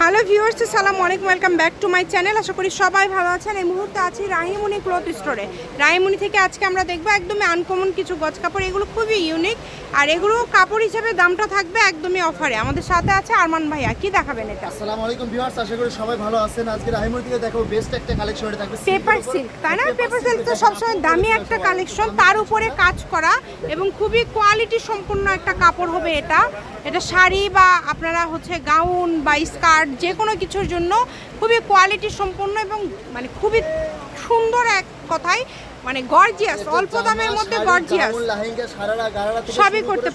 Hello viewers সালাম আলাইকুম welcome back to my channel আশা করি সবাই ভালো আছেন। এই মুহূর্তে আছি রাহিমুনি ক্লথ স্টোরে রাহিমুনি থেকে আজকে আমরা দেখব একদমই আনকমন কিছু গজ কাপড়। এগুলো খুবই ইউনিক আর এগুলো কাপড় হিসেবে দামটা থাকবে একদমই অফারে আমাদের সাথে আছে আরমান ভাইয়া। কি দেখাবেন এটা? আসসালামু আলাইকুম ভিউয়ার্স আশা করি সবাই ভালো আছেন। আজকে রাহিমুর থেকে দেখো বেস্ট একটা কালেকশন এটা থাকবে। পেপার সিল্ক তাই না? পেপার সিল্ক তো সবসময় দামি একটা কালেকশন তার উপরে কাজ করা এবং খুবই কোয়ালিটি সম্পন্ন একটা কাপড় হবে এটা। এটা শাড়ি বা আপনারা হচ্ছে গাউন বা স্কার্ট যে কোনো কিছুর জন্য খুবই কোয়ালিটি সম্পন্ন এবং মানে খুবই সুন্দর এক কথায় মানে গর্জিয়াস অল্প দামের মধ্যে গর্জিয়াস লাহেঙ্গা সারারা গারারা সবই করতে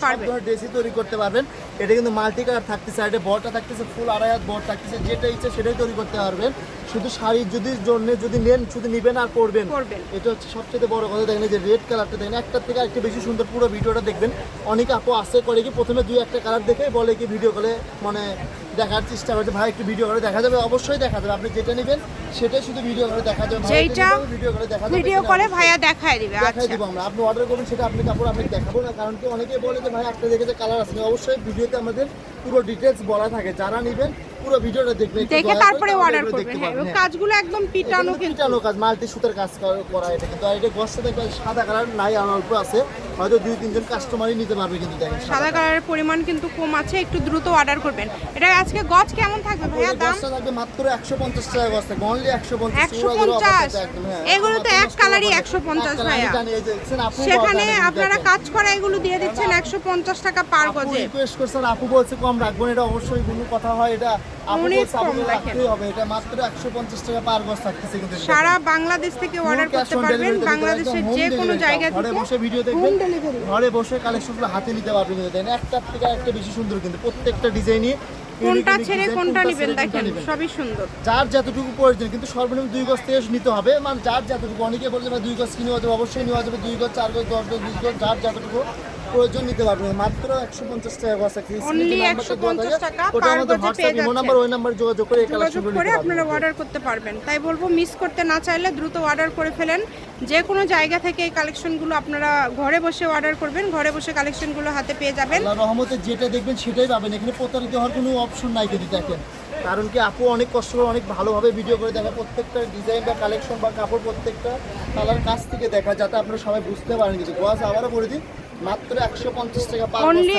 ড্রেসই তৈরি করতে পারবেন। এটা কিন্তু মাল্টি কালার থাকতেছে এটা বড়টা থাকতেছে ফুল আড়াই হাত বড় থাকতেছে যেটা ইচ্ছে সেটাই তৈরি করতে পারবেন। শুধু শাড়ির যদি জন্য যদি নেন শুধু নিবেন আর পরবেন। পরবেন। এটা হচ্ছে সবচেয়ে বড় কথা দেখেন যে রেড কালারটা দেখেন একটা থেকে আরেকটা বেশি সুন্দর পুরো ভিডিওটা দেখবেন। অনেক আপু আসে করে কি প্রথমে দুই একটা কালার দেখে বলে কি ভিডিও কলে মানে দেখার চেষ্টা করছে। ভাই একটু ভিডিও করে দেখা যাবে অবশ্যই দেখা যাবে। আপনি যেটা নেবেন সেটাই শুধু ভিডিও করে দেখা যাবে। যেটা ভিডিও করে দেখা যাবে ভিডিও করে। ভাইয়া দেখায় দিবে। আচ্ছা। দিব আমরা। আপনি অর্ডার করবেন সেটা আপনি কাপড় আমি দেখাবো না। কারণ কি অনেকে বলে যে ভাই একটা দেখেছে কালার আছে অবশ্যই ভিডিওতে আমাদের পুরো ডিটেইলস বলা থাকে। যারা নেবেন পুরো ভিডিওটা দেখবেন দেখে তারপরে অর্ডার করবেন হ্যাঁ হ্যাঁ। কাজগুলো একদম পিটানো কিন্তু পিটানো কাজ মাল্টি সুতার কাজ করা- এটা কিন্তু। আর এটা গছটা দেখবেন সাদা কালার নাই আর অল্প আছে। হয়তো দুই তিনজন কাস্টমারই নিতে পারবে কিন্তু দেখেন সাদা কালারের পরিমাণ কিন্তু কম আছে একটু দ্রুত অর্ডার করবেন। এটা আজকে গজ কেমন থাকবে ভাইয়া? দাম? গছটা থাকবে মাত্র একশো পঞ্চাশ টাকা গছ থাকবে অনলি একশো পঞ্চাশ একশো পঞ্চাশ। এগুলো তো এক কালারই একশো পঞ্চাশ ভাইয়া। সেখানে আপনারা কাজ করা এগুলো দিয়ে দিচ্ছেন একশো পঞ্চাশ টাকা পার গজে। রিকোয়েস্ট করছেন আপু বলছে কম রাখবেন এটা অবশ্যই কোনো কথা হয় এটা সারা বাংলাদেশ থেকে অর্ডার করতে পারবেন। বাংলাদেশের যে কোনো জায়গা থেকে বসে ভিডিও দেখবেন। ঘরে বসে কালেকশনগুলো হাতে নিতে পারবেন কিন্তু একটার থেকে একটা বেশি সুন্দর কিন্তু প্রত্যেকটা ডিজাইনই কোনটা ছেড়ে কোনটা নেবেন দেখেন সবই সুন্দর। যার যতটুকু প্রয়োজন কিন্তু সর্বনিম্ন দুই গজ থেকে নিতে হবে। মানে যার যতটুকু অনেকে বলছে ভাই দুই গজ কিনে যাবে? অবশ্যই নেওয়া যাবে। দুই গজ চার গজ দশ গজ বিশ গজ যার যতটুকু প্রয়োজন নিতে পারবেন মাত্র একশো পঞ্চাশ টাকা গজ আছে Only 150 টাকা ওটা আমাদের হোয়াটসঅ্যাপ ইমো নাম্বার ওই নাম্বার যোগাযোগ করে এই যোগাযোগ কালেকশনগুলো করে আপনারা অর্ডার করতে পারবেন। তাই বলব মিস করতে না চাইলে দ্রুত অর্ডার করে ফেলেন। যে কোনো জায়গা থেকে এই কালেকশনগুলো আপনারা ঘরে বসে অর্ডার করবেন ঘরে বসে কালেকশনগুলো হাতে পেয়ে যাবেন। রহমতে যেটা দেখবেন সেটাই পাবেন। এখানে প্রতারিত হওয়ার কোনো অপশন নাই যদি দেখেন। কারণ কি আপু অনেক কষ্ট করে অনেক ভালোভাবে ভিডিও করে দেখা প্রত্যেকটা ডিজাইন বা কালেকশন বা কাপড় প্রত্যেকটা কালার কাছ থেকে দেখা যাতে আপনারা সবাই বুঝতে পারেন কিন্তু। গোয়াজ আবারও করে দিই মাত্র একশো পঞ্চাশ টাকা অনলি।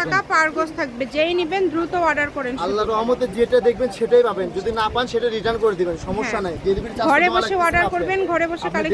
টাকা পার গজ থাকবে। যেই নেবেন দ্রুত অর্ডার করেন। রহমতে যেটা দেখবেন সেটাই পাবেন। যদি না পান সেটা রিটার্ন করে দিবেন। সমস্যা হ্যাঁ। নাই। ডেলিভারি চার্জ ঘরে বসে order করবেন, ঘরে বসে হাতে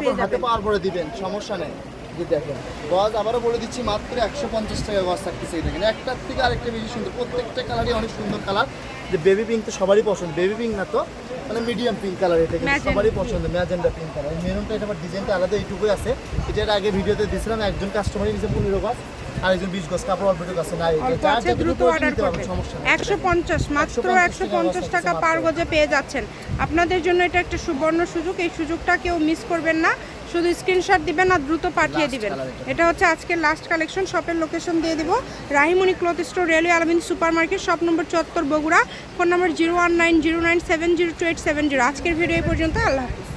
পেয়ে হাতে। পাওয়ার দিবেন। সমস্যা নেই। যে দেখেন গজ আবারও বলে দিচ্ছি মাত্র একশো পঞ্চাশ টাকা গজ থাকতেছে এই দেখেন। একটার থেকে আরেকটা বেশি সুন্দর। প্রত্যেকটা কালারই অনেক সুন্দর কালার যে বেবি পিঙ্ক তো সবারই পছন্দ বেবি পিঙ্ক না তো মানে মিডিয়াম পিঙ্ক কালার এটা সবারই পছন্দ ম্যাজেন্ডা পিঙ্ক কালার মেরুনটা এটা আবার ডিজাইনটা আলাদা এইটুকুই আছে। এটার আগে ভিডিওতে দিয়েছিলাম একজন কাস্টমারই নিচে পনেরো গজ আর একজন বিশ গজ কাপড় অল্প আছে না এটা দ্রুত অর্ডার করবেন একশো পঞ্চাশ মাত্র 150 একশো পঞ্চাশ টাকা পার গজে পেয়ে যাচ্ছেন। আপনাদের জন্য এটা একটা সুবর্ণ সুযোগ এই সুযোগটা কেউ মিস করবেন না। শুধু স্ক্রিনশট দিবেন আর দ্রুত পাঠিয়ে দিবেন। এটা। হচ্ছে আজকের লাস্ট কালেকশন শপের লোকেশন দিয়ে দিব। Rahimoni cloth store railway Almin super market shop number চত্বর Bogura phone number zero one nine zero nine seven zero two eight seven zero আজকের ভিডিও এই পর্যন্ত আল্লাহ হাফিজ।